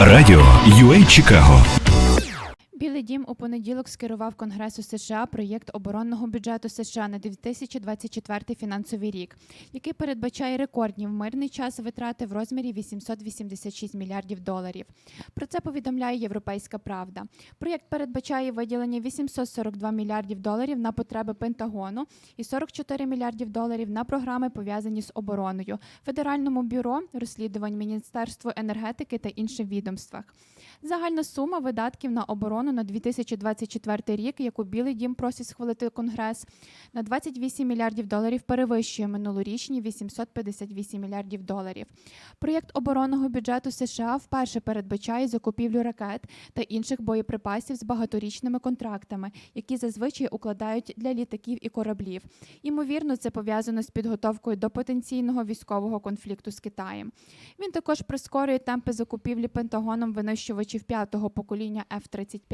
Радіо UA Чикаго Білий дім у понеділок скерував Конгресу США проєкт оборонного бюджету США на 2024 фінансовий рік, який передбачає рекордні в мирний час витрати в розмірі 886 мільярдів доларів. Про це повідомляє Європейська Правда. Проєкт передбачає виділення 842 мільярдів доларів на потреби Пентагону і 44 мільярдів доларів на програми пов'язані з обороною, Федеральному бюро розслідувань Міністерству енергетики та інших відомствах. Загальна сума видатків на оборону на 2024 рік, яку Білий Дім просить схвалити Конгрес, на 28 мільярдів доларів перевищує минулорічні 858 мільярдів доларів. Проєкт оборонного бюджету США вперше передбачає закупівлю ракет та інших боєприпасів з багаторічними контрактами, які зазвичай укладають для літаків і кораблів. Ймовірно, це пов'язано з підготовкою до потенційного військового конфлікту з Китаєм. Він також прискорює темпи закупівлі Пентагоном винищувачів п'ятого покоління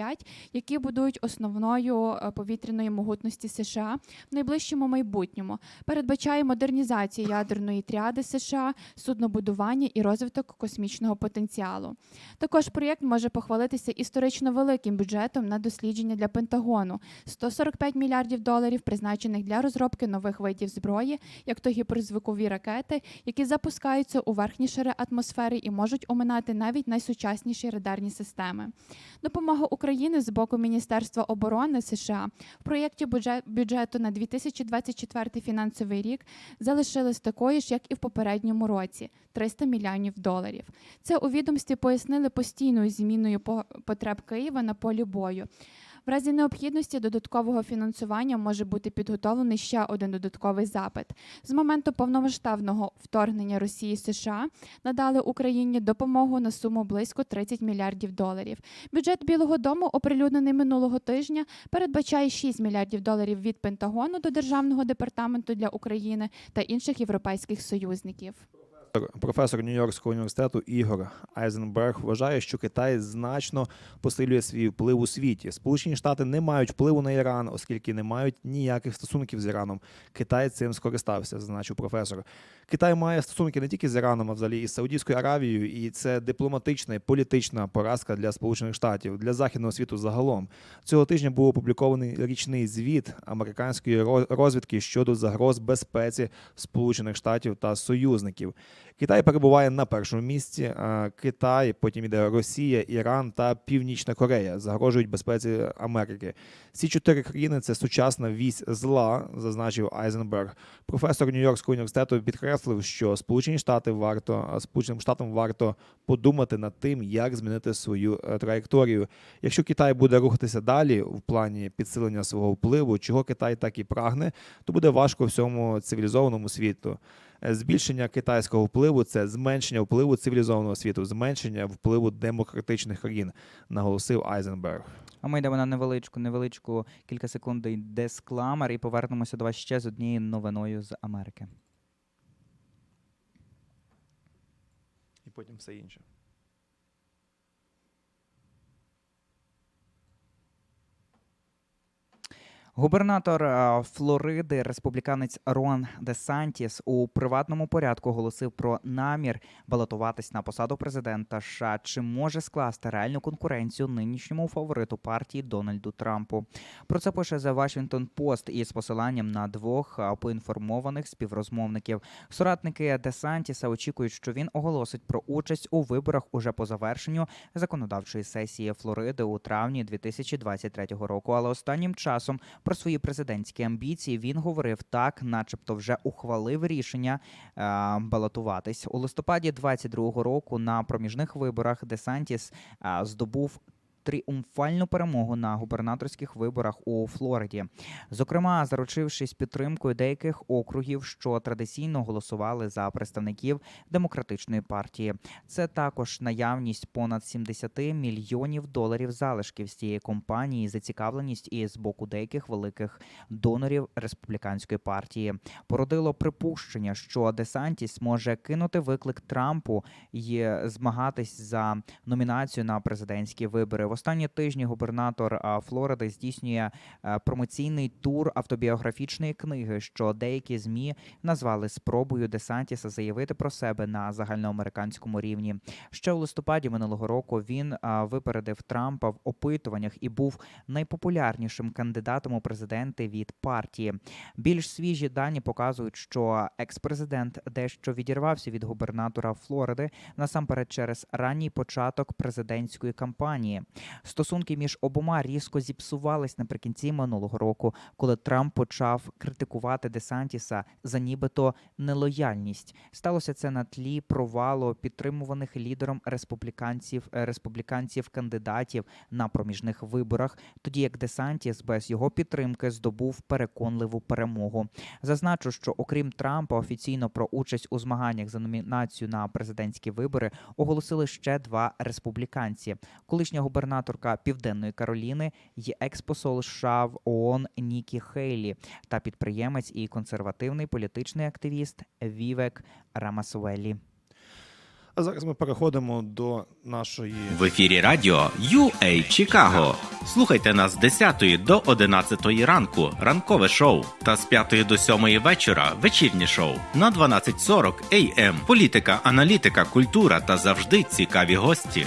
F-35, які будують основною е, повітряної могутності США в найближчому майбутньому. Передбачає модернізацію ядерної тріади США, суднобудування і розвиток космічного потенціалу. Також проєкт може похвалитися історично великим бюджетом на дослідження для Пентагону 145 мільярдів доларів, призначених для розробки нових видів зброї, як то гіперзвукові ракети, які запускаються у верхні шари атмосфери і можуть оминати навіть найсучасніші радарні системи. Допомога України з боку Міністерства оборони США в проєкті бюджету на 2024 фінансовий рік залишилась такою ж, як і в попередньому році 300 мільйонів доларів. Це у відомстві пояснили постійною зміною по- потреб Києва на полі бою. В разі необхідності додаткового фінансування може бути підготовлений ще один додатковий запит. З моменту повномасштабного вторгнення Росії США надали Україні допомогу на суму близько 30 мільярдів доларів. Бюджет Білого Дому, оприлюднений минулого тижня, передбачає 6 мільярдів доларів від Пентагону до Державного департаменту для України та інших європейських союзників. Професор Нью-Йоркського університету Ігор Айзенберг вважає, що Китай значно посилює свій вплив у світі. Сполучені Штати не мають впливу на Іран, оскільки не мають ніяких стосунків з Іраном. Китай цим скористався, зазначив професор. Китай має стосунки не тільки з Іраном, а взагалі і Саудівською Аравією, і це дипломатична і політична поразка для Сполучених Штатів, для західного світу загалом. Цього тижня був опублікований річний звіт американської ро- розвідки щодо загроз безпеці Сполучених Штатів та союзників. Китай перебуває на першому місці. Китай, потім іде Росія, Іран та Північна Корея загрожують безпеці Америки. Ці чотири країни це сучасна вісь зла, зазначив Айзенберг. Професор Нью-Йоркського університету підкреслив, що Сполучені Штати варто Сполученим Штатам варто подумати над тим, як змінити свою е, траєкторію. Якщо Китай буде рухатися далі в плані підсилення свого впливу, чого Китай так і прагне, то буде важко всьому цивілізованому світу. Е, Збільшення китайського впливу це зменшення впливу цивілізованого світу, зменшення впливу демократичних країн, наголосив Айзенберг. А ми йдемо на невеличку, невеличку кілька секунд дискламер і повернемося до вас ще з однією новиною з Америки. І потім все інше. Губернатор Флориди, республіканець Рон Де Сантіс у приватному порядку оголосив про намір балотуватись на посаду президента США. Чи може скласти реальну конкуренцію нинішньому фавориту партії Дональду Трампу? Про це пише The Washington Post із посиланням на двох поінформованих співрозмовників. Соратники Де Сантіса очікують, що він оголосить про участь у виборах уже по завершенню законодавчої сесії Флориди у травні 2023 року. Але останнім часом про свої президентські амбіції він говорив так, начебто вже ухвалив рішення е, балотуватись у листопаді 22-го року на проміжних виборах. Десантіс е, здобув. Тріумфальну перемогу на губернаторських виборах у Флориді, зокрема, заручившись підтримкою деяких округів, що традиційно голосували за представників демократичної партії. Це також наявність понад 70 мільйонів доларів залишків з цієї компанії, зацікавленість і з боку деяких великих донорів республіканської партії породило припущення, що Десантіс може кинути виклик Трампу і змагатись за номінацію на президентські вибори. В останні тижні губернатор Флориди здійснює е, промоційний тур автобіографічної книги, що деякі змі назвали спробою Десантіса заявити про себе на загальноамериканському рівні. Ще у листопаді минулого року він випередив Трампа в опитуваннях і був найпопулярнішим кандидатом у президенти від партії. Більш свіжі дані показують, що екс-президент дещо відірвався від губернатора Флориди насамперед через ранній початок президентської кампанії. Стосунки між обома різко зіпсувались наприкінці минулого року, коли Трамп почав критикувати Десантіса за нібито нелояльність. Сталося це на тлі провалу підтримуваних лідером республіканців е, республіканців кандидатів на проміжних виборах, тоді як Десантіс без його підтримки здобув переконливу перемогу. Зазначу, що окрім Трампа, офіційно про участь у змаганнях за номінацію на президентські вибори оголосили ще два республіканці: колишня губернаторка Південної Кароліни і експосол США в ООН Нікі Хейлі та підприємець і консервативний політичний активіст Вівек Рамасуелі. А зараз ми переходимо до нашої В ефірі радіо UA Чикаго. Слухайте нас з 10 до 11 ранку, ранкове шоу, та з 5 до 7 вечора вечірнє шоу на 12.40 AM. Політика, аналітика, культура та завжди цікаві гості.